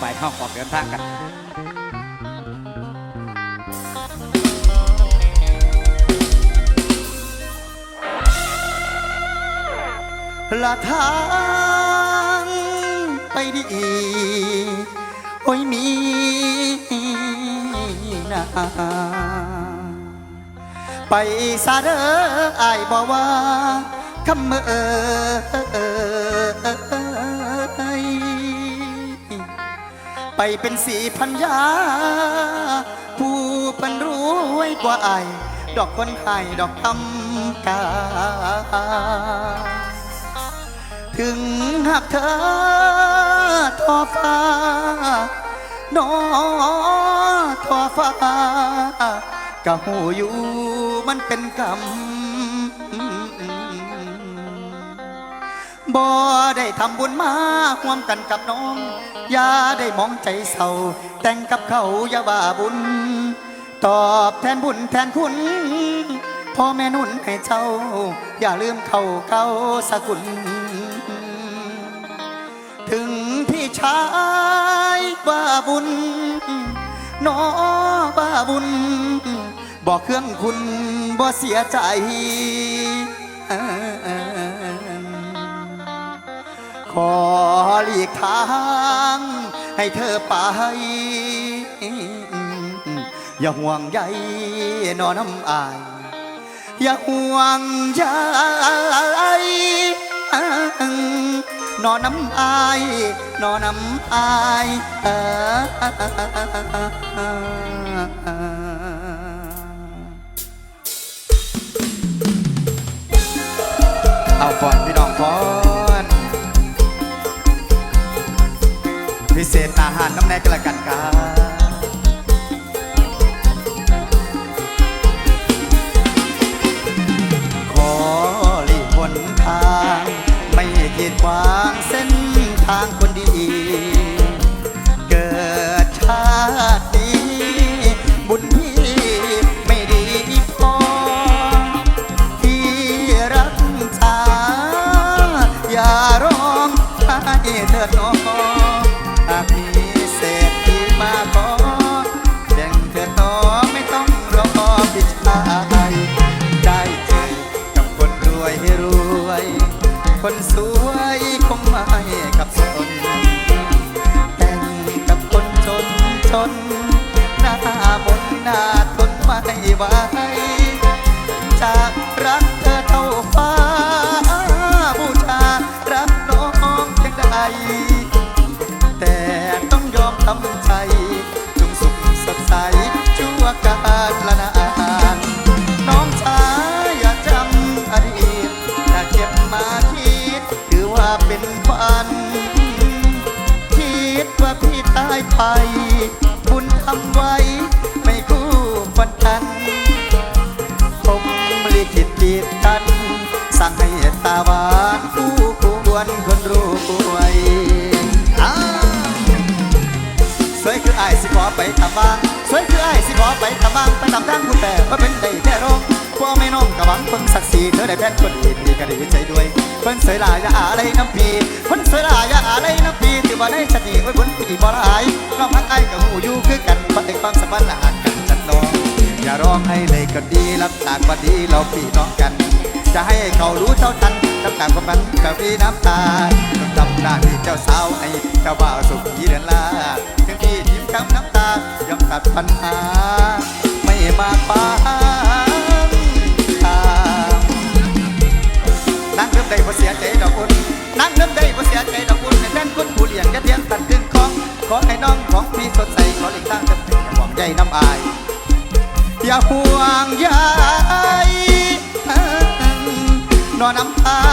ไปห้องออกเดินทางกันละทางไปดี โอ้ยมีนาไปซาเดออายบอกว่าคำเมื่อ ไปเป็นสีพันยา ผู้ป็นรู้ไว้กว่าไอดอกคนให้ดอกทำกา ถึงหากเธอทอฟ้านอทอฟ้ากะหูอยู่มันเป็นกรรม บ่ได้ทำบุญมาห่วมกันกับน้อง อย่าได้มองใจเศร้า แต่งกับเขาอย่าว่าบุญ ตอบแทนบุญแทนคุณพ่อแม่นุ่นให้เจ้า อย่าลืมเขาเก่าสกุล ถึงพี่ชายบ้าบุญน้อบ้าบุญ บอกเครื่องคุณบ่เสียใจ อหลีกทาง ให้เธอไป อย่าห่วงใยนอนน้ำอาย อย่าห่วงใยนอนน้ำอายนอนน้ำอายเอ่อเอาฟอนพี่น้องฟอน เศษอาหารน้ำแน่กันละกันครับขอหลีกหนทาง ไม่กีดขวางเส้นทางคนดี เกิดชาตินี้ บุญพี่ไม่ดีพอ ที่รักษาอย่าร้องไห้เถิดน้อง คนสวยคงไม่กับสนแต่งกับคนจนจน หน้ามนหน้าทนไม่ไหวจากรัก เป็นฝัน คิดว่าพี่ตายไป บุญทำไว้ ไม่คู่ควรกัน ผมลิขิตจีบกัน สั่งให้ตาหวานคู่ควรคนรวยอ้าวสวยคือไอ้สิขอไปทำบ้างสวยคือไอ้สิขอไปทำบ้างไปทำทางคุณแต่ว่าเป็นได้แค่ร้อง พ่อไม่น้องกะหวังเพิ่งศักดิ์ศรีเธอได้แฟนคนดีดีก็ดีใจด้วยเพิ่นสวยหลายอย่าอะไรน้ำพีเพิ่นสวยหลายอย่าอะไรน้ำพีถือว่าได้ชะนีไว้บนปีบ่หลายน้องพักไอ้กับหูอยู่คือกันปัดเด็กฟังสัมพันธ์ละหักกันจัดน้องอย่าร้องให้เลยก็ดีรับตากว่าดีเราพี่น้องกัน จะให้เขารู้เท่าทันน้ำตาความมันกับพี่น้ำตาต้องทำหน้าที่เจ้าสาวให้เจ้าบ่าวสุขีเดือนลาถึงพี่ยิ้มคำน้ำตาย่อมตัดปัญหาไม่มาปาง เริ่มได้พอเสียใจดอกอุ่นในแฟนคุณผู้เลี้ยงจะเลี้ยงตัดขึ้นของขอให้น้องของพี่สดใสขอหลีกทางจะเป็นห่วงใหญ่น้ำอาย อย่าห่วงใยนอนน้ำตา